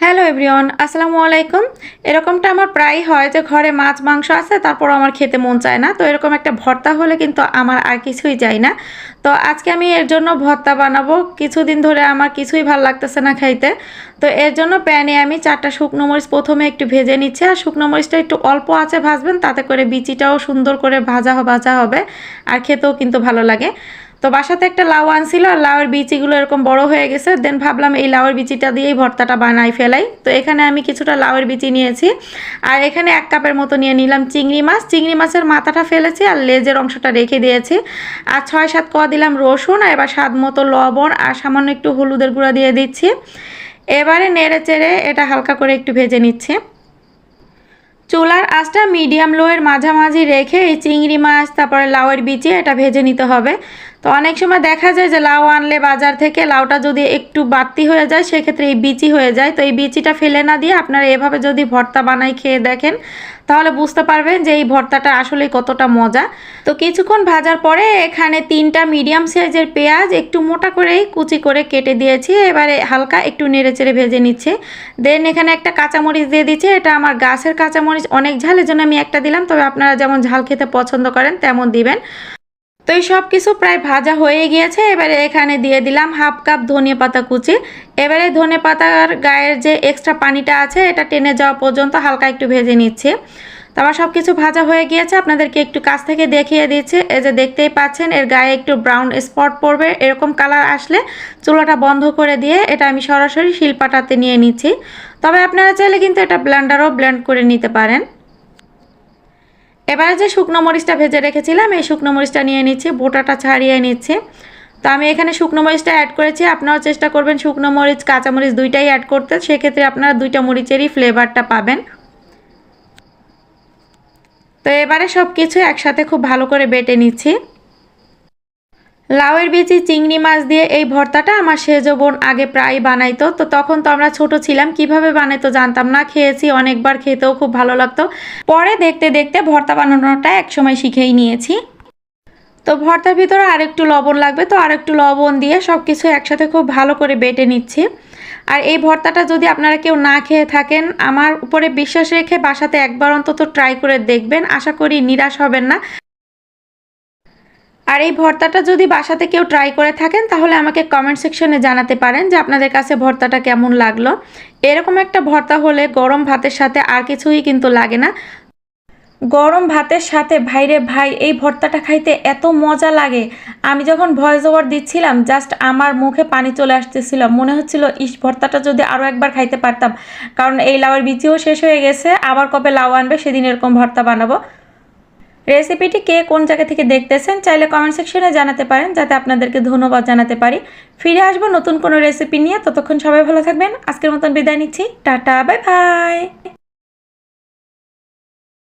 Hello everyone আসসালামু আলাইকুম এরকমটা আমার প্রায় হয় যে ঘরে মাছ, মাংস আছে তারপর আমার খেতে মন চায় না। তো এরকম একটা ভর্তা হলে কিন্তু আমার আর কিছুই চাই না। তো আজকে আমি এর জন্য ভর্তা বানাবো। কিছুদিন ধরে আমার কিছুই ভালো লাগতেছে না খাইতে। তো এর জন্য প্যানে আমি চারটা শুকনো মরিচ প্রথমে একটু ভেজে নিচ্ছি। আর শুকনো মরিচটা একটু অল্প আছে ভাজবেন, তাতে করে বিচিটাও সুন্দর করে ভাজা ভাজা হবে। আর খেতেও কিন্তু ভালো লাগে। তো বাসাতে একটা লাউ আনছিল, আর লাউয়ের বিচিগুলো এরকম বড় হয়ে গেছে। দেন ভাবলাম এই লাউয়ের বিচিটা দিয়েই ভর্তাটা বানাই, ফেলাই। তো এখানে আমি কিছুটা লাউয়ের বিচি নিয়েছি। আর এখানে এক কাপের মতো নিয়ে নিলাম চিংড়ি মাছ। চিংড়ি মাছের মাথাটা ফেলেছি, আর লেজের অংশটা রেখে দিয়েছি। আর ছয় সাত কোয়া দিলাম রসুন, আর এবার স্বাদ মতো লবণ, আর সামান্য একটু হলুদের গুঁড়া দিয়ে দিচ্ছি। এবারে নেড়ে চেড়ে এটা হালকা করে একটু ভেজে নিচ্ছে। চুলার আঁচটা মিডিয়াম লোয়ের মাঝামাঝি রেখে এই চিংড়ি মাছ, তারপরে লাউয়ের বিচি, এটা ভেজে নিতে হবে। তো অনেক সময় দেখা যায় যে লাউ আনলে বাজার থেকে লাউটা যদি একটু বাড়তি হয়ে যায়, সেক্ষেত্রে এই বিচি হয়ে যায়। তো এই বিচিটা ফেলে না দিয়ে আপনারা এভাবে যদি ভর্তা বানাই খেয়ে দেখেন, তাহলে বুঝতে পারবেন যে এই ভর্তাটা আসলে কতটা মজা। তো কিছুক্ষণ ভাজার পরে এখানে তিনটা মিডিয়াম সাইজের পেঁয়াজ একটু মোটা করেই কুচি করে কেটে দিয়েছি। এবারে হালকা একটু নেড়ে চেড়ে ভেজে নিচ্ছে। দেন এখানে একটা কাঁচামরিচ দিয়ে দিচ্ছে। এটা আমার গাছের কাঁচামরিচ, অনেক ঝালের জন্য আমি একটা দিলাম। তবে আপনারা যেমন ঝাল খেতে পছন্দ করেন, তেমন দিবেন। তো এই সব কিছু প্রায় ভাজা হয়ে গিয়েছে। এবারে এখানে দিয়ে দিলাম হাফ কাপ ধনে পাতা কুচি। এবারে ধনে পাতার গায়ের যে এক্সট্রা পানিটা আছে, এটা টেনে যাওয়া পর্যন্ত হালকা একটু ভেজে নিচ্ছে। তো আমার সব কিছু ভাজা হয়ে গিয়েছে। আপনাদেরকে একটু কাছ থেকে দেখিয়ে দিচ্ছি। এই যে দেখতেই পাচ্ছেন, এর গায়ে একটু ব্রাউন স্পট পড়বে। এরকম কালার আসলে চুলাটা বন্ধ করে দিয়ে এটা আমি সরাসরি শিলপাটাতে নিয়ে নিচ্ছি। তবে আপনারা চাইলে কিন্তু এটা ব্লেন্ডারও ব্লেন্ড করে নিতে পারেন। এবারে যে শুকনো মরিচটা ভেজে রেখেছিলাম, এই শুকনো মরিচটা নিয়ে নিচ্ছি, বোটাটা ছাড়িয়ে নিচ্ছে। তো আমি এখানে শুকনো মরিচটা অ্যাড করেছি, আপনারাও চেষ্টা করবেন শুকনো মরিচ কাঁচামরিচ দুইটাই অ্যাড করতে, সেক্ষেত্রে আপনারা দুইটা মরিচেরই ফ্লেভারটা পাবেন। তো এবারে সব কিছু একসাথে খুব ভালো করে বেটে নিচ্ছি। লাউয়ের বিচি, চিংড়ি মাছ দিয়ে এই ভর্তাটা আমার সেজ বোন আগে প্রায় বানাইতো। তো তখন তো আমরা ছোট ছিলাম, কীভাবে বানাইতো জানতাম না, খেয়েছি অনেকবার, খেতেও খুব ভালো লাগতো। পরে দেখতে দেখতে ভর্তা বানানোটা একসময় শিখেই নিয়েছি। তো ভর্তার ভিতরে আরেকটু লবণ লাগবে, তো আরেকটু লবণ দিয়ে সব কিছু একসাথে খুব ভালো করে বেটে নিচ্ছি। আর এই ভর্তাটা যদি আপনারা কেউ না খেয়ে থাকেন, আমার উপরে বিশ্বাস রেখে বাসাতে একবার অন্তত ট্রাই করে দেখবেন। আশা করি নিরাশ হবেন না। আর এই ভর্তাটা যদি বাসাতে কেউ ট্রাই করে থাকেন, তাহলে আমাকে কমেন্ট সেকশনে জানাতে পারেন যে আপনাদের কাছে ভর্তাটা কেমন লাগল। এরকম একটা ভর্তা হলে গরম ভাতের সাথে আর কিছুই কিন্তু লাগে না। গরম ভাতের সাথে ভাইরে ভাই, এই ভর্তাটা খাইতে এত মজা লাগে। আমি যখন ভয়েস ওভার দিচ্ছিলাম জাস্ট আমার মুখে পানি চলে আসতেছিল। মনে হচ্ছিল, ইস, ভর্তাটা যদি আরও একবার খাইতে পারতাম। কারণ এই লাউয়ের বিচিও শেষ হয়ে গেছে, আবার কবে লাউ আনবে সেদিন এরকম ভর্তা বানাবো। রেসিপিটি কে কোন জায়গা থেকে দেখতেছেন, চাইলে কমেন্ট সেকশনে জানাতে পারেন, যাতে আপনাদেরকে ধন্যবাদ জানাতে পারি। ফিরে আসব নতুন কোনো রেসিপি নিয়ে। ততক্ষণ সবাই ভালো থাকবেন। আজকের মতন বিদায় নিচ্ছি। Tata bye bye